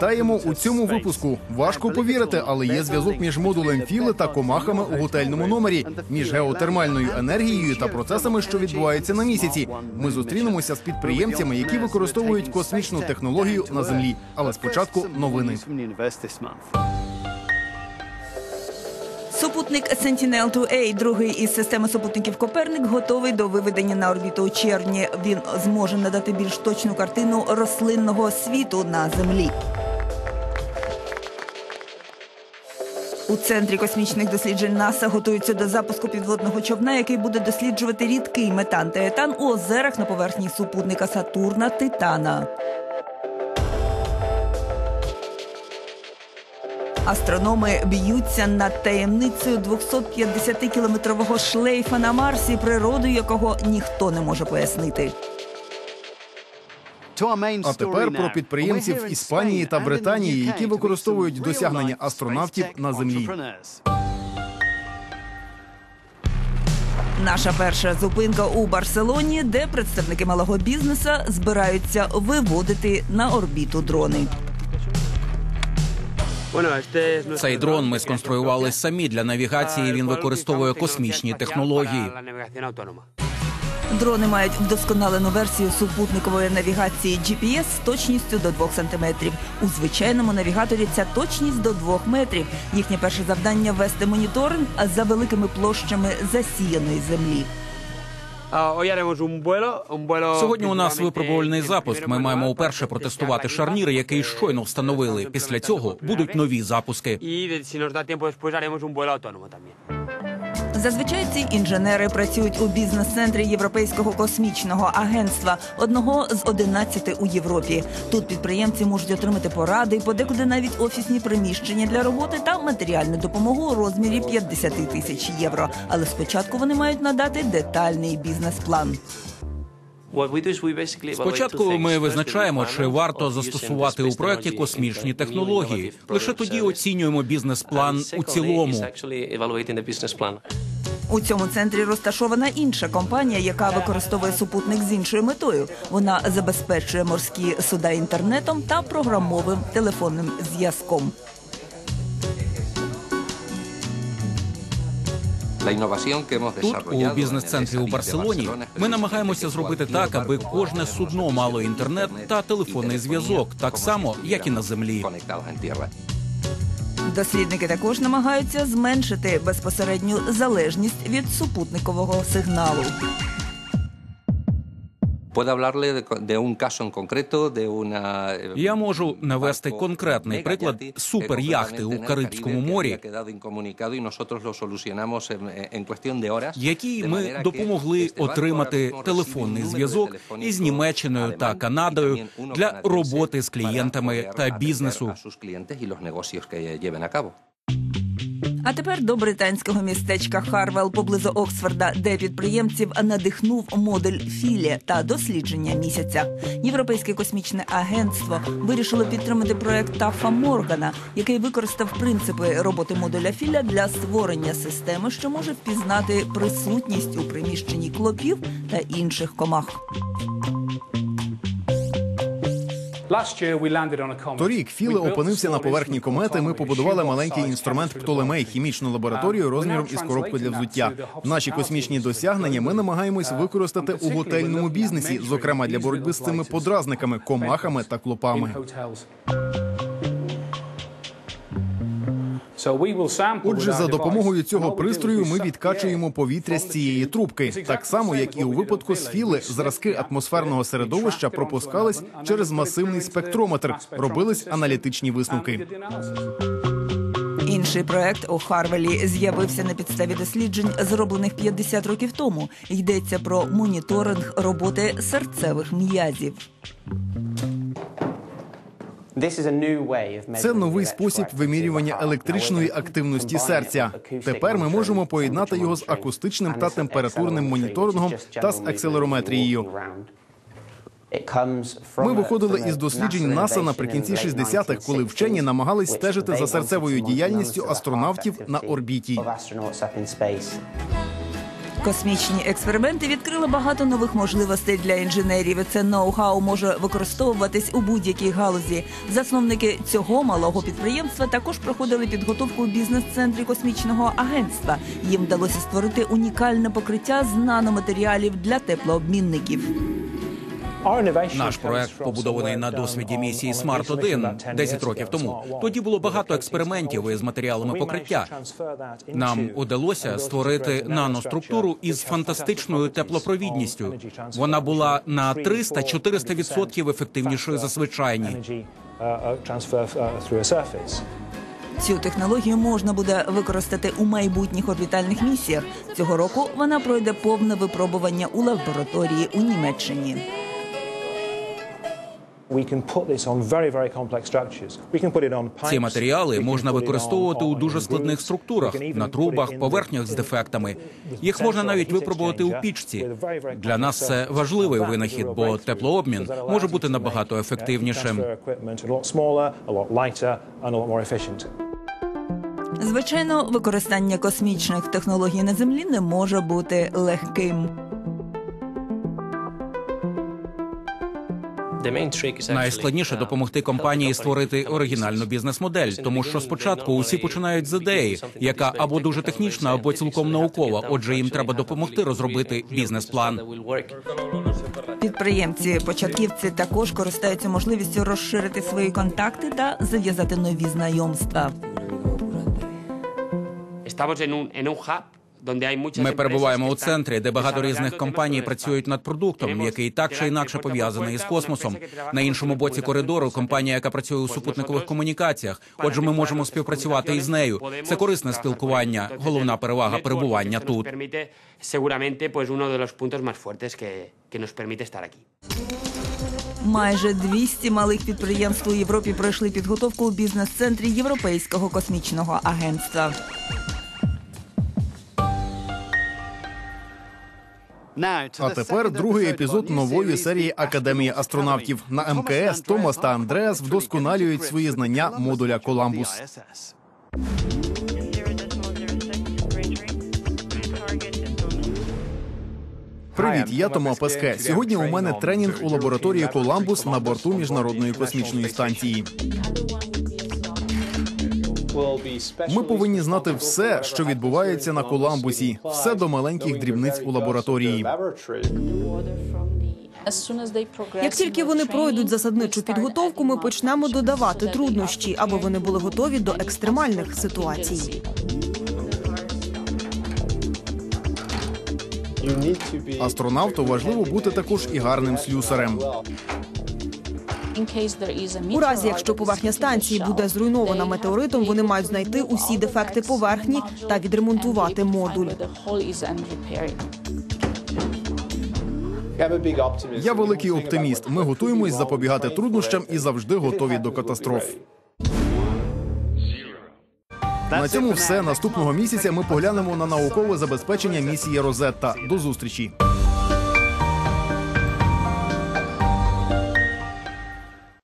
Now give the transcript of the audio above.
Вітаємо у цьому випуску. Важко повірити, але є зв'язок між модулем Філи та комахами у готельному номері, між геотермальною енергією та процесами, що відбуваються на місяці. Ми зустрінемося з підприємцями, які використовують космічну технологію на землі. Але спочатку новини. Супутник Sentinel-2A, другий із системи супутників Коперник, готовий до виведення на орбіту у червні. Він зможе надати більш точну картину рослинного світу на землі. У центрі космічних досліджень НАСА готуються до запуску підводного човна, який буде досліджувати рідкий метан та етан у озерах на поверхні супутника Сатурна Титана. Астрономи б'ються над таємницею 250-кілометрового шлейфа на Марсі, природу якого ніхто не може пояснити. А тепер про підприємців Іспанії та Британії, які використовують досягнення астронавтів на землі. Наша перша зупинка у Барселоні, де представники малого бізнеса збираються виводити на орбіту дрони. Цей дрон ми сконструювали самі для навігації. Він використовує космічні технології. Дрони мають вдосконалену версію супутникової навігації GPS з точністю до 2 см. У звичайному навігаторі ця точність до 2 метрів. Їхнє перше завдання вести моніторинг за великими площами засіяної землі. Сьогодні у нас випробувальний запуск. Ми маємо уперше протестувати шарніри, який щойно встановили. Після цього будуть нові запуски. Зазвичай ці інженери працюють у бізнес-центрі Європейського космічного агентства, одного з 11 у Європі. Тут підприємці можуть отримати поради, подекуди навіть офісні приміщення для роботи та матеріальну допомогу у розмірі 50 тисяч євро. Але спочатку вони мають надати детальний бізнес-план. Спочатку ми визначаємо, чи варто застосувати у проєкті космічні технології. Лише тоді оцінюємо бізнес-план у цілому. У цьому центрі розташована інша компанія, яка використовує супутник з іншою метою. Вона забезпечує морські суда інтернетом та програмовим телефонним зв'язком. Тут, у бізнес-центрі у Барселоні, ми намагаємося зробити так, аби кожне судно мало інтернет та телефонний зв'язок, так само як і на землі. Дослідники також намагаються зменшити безпосередню залежність від супутникового сигналу. Я можу навести конкретний приклад суперяхти у Карибському морі, якій ми допомогли отримати телефонний зв'язок із Німеччиною та Канадою для роботи з клієнтами та бізнесу. А тепер до британського містечка Харвел поблизу Оксфорда, де підприємців надихнув модуль Філі та дослідження місяця. Європейське космічне агентство вирішило підтримати проект Тафа Моргана, який використав принципи роботи модуля Філя для створення системи, що може впізнати присутність у приміщенні клопів та інших комах. Торік Філе опинився на поверхні комети. Ми побудували маленький інструмент Птолемей, хімічну лабораторію розміром із коробку для взуття. Наші космічні досягнення ми намагаємось використати у готельному бізнесі, зокрема для боротьби з цими подразниками, комахами та клопами. Отже, за допомогою цього пристрою ми відкачуємо повітря з цієї трубки, так само як і у випадку з філи, зразки атмосферного середовища пропускались через масивний спектрометр, робились аналітичні висновки. Інший проект у Харвелі з'явився на підставі досліджень, зроблених 50 років тому. Йдеться про моніторинг роботи серцевих м'язів. Це новий спосіб вимірювання електричної активності серця. Тепер ми можемо поєднати його з акустичним та температурним моніторингом та з акселерометрією. Ми виходили із досліджень НАСА наприкінці 60-х, коли вчені намагались стежити за серцевою діяльністю астронавтів на орбіті. Космічні експерименти відкрили багато нових можливостей для інженерів. Це ноу-хау може використовуватись у будь-якій галузі. Засновники цього малого підприємства також проходили підготовку у бізнес-центрі космічного агентства. Їм вдалося створити унікальне покриття з наноматеріалів для теплообмінників. Наш проект побудований на досвіді місії Смарт 1 10 років тому. Тоді було багато експериментів із матеріалами покриття. Нам удалося створити наноструктуру із фантастичною теплопровідністю. Вона була на 300-400% ефективнішою за звичайні. Цю технологію можна буде використати у майбутніх орбітальних місіях. Цього року вона пройде повне випробування у лабораторії у Німеччині. Ці матеріали можна використовувати у дуже складних структурах на трубах, поверхнях з дефектами. Їх можна навіть випробувати у пічці. Для нас це важливий винахід, бо теплообмін може бути набагато ефективнішим. Звичайно, використання космічних технологій на землі не може бути легким. Найскладніше допомогти компанії створити оригінальну бізнес-модель, тому що спочатку усі починають з ідеї, яка або дуже технічна, або цілком наукова. Отже, їм треба допомогти розробити бізнес-план. Підприємці, початківці також користаються можливістю розширити свої контакти та зав'язати нові знайомства. Ми перебуваємо у центрі, де багато різних компаній працюють над продуктом, який так чи інакше пов'язаний із космосом. На іншому боці коридору компанія, яка працює у супутникових комунікаціях. Отже, ми можемо співпрацювати із нею. Це корисне спілкування. Головна перевага перебування тут. Майже 200 малих підприємств у Європі пройшли підготовку у бізнес-центрі Європейського космічного агентства. А тепер другий епізод нової серії Академії астронавтів на МКС. Томас та Андреас вдосконалюють свої знання модуля Коламбус. Привіт, я Тома Песке. Сьогодні у мене тренінг у лабораторії Коламбус на борту міжнародної космічної станції. Ми повинні знати все, що відбувається на Коламбусі, все до маленьких дрібниць у лабораторії. Як тільки вони пройдуть засадничу підготовку, ми почнемо додавати труднощі, аби вони були готові до екстремальних ситуацій. Астронавту важливо бути також і гарним слюсарем. У разі, якщо поверхня станції буде зруйнована метеоритом, вони мають знайти усі дефекти поверхні та відремонтувати модуль. Я великий оптиміст. Ми готуємось запобігати труднощам і завжди готові до катастроф. На цьому все наступного місяця ми поглянемо на наукове забезпечення місії Розетта. До зустрічі.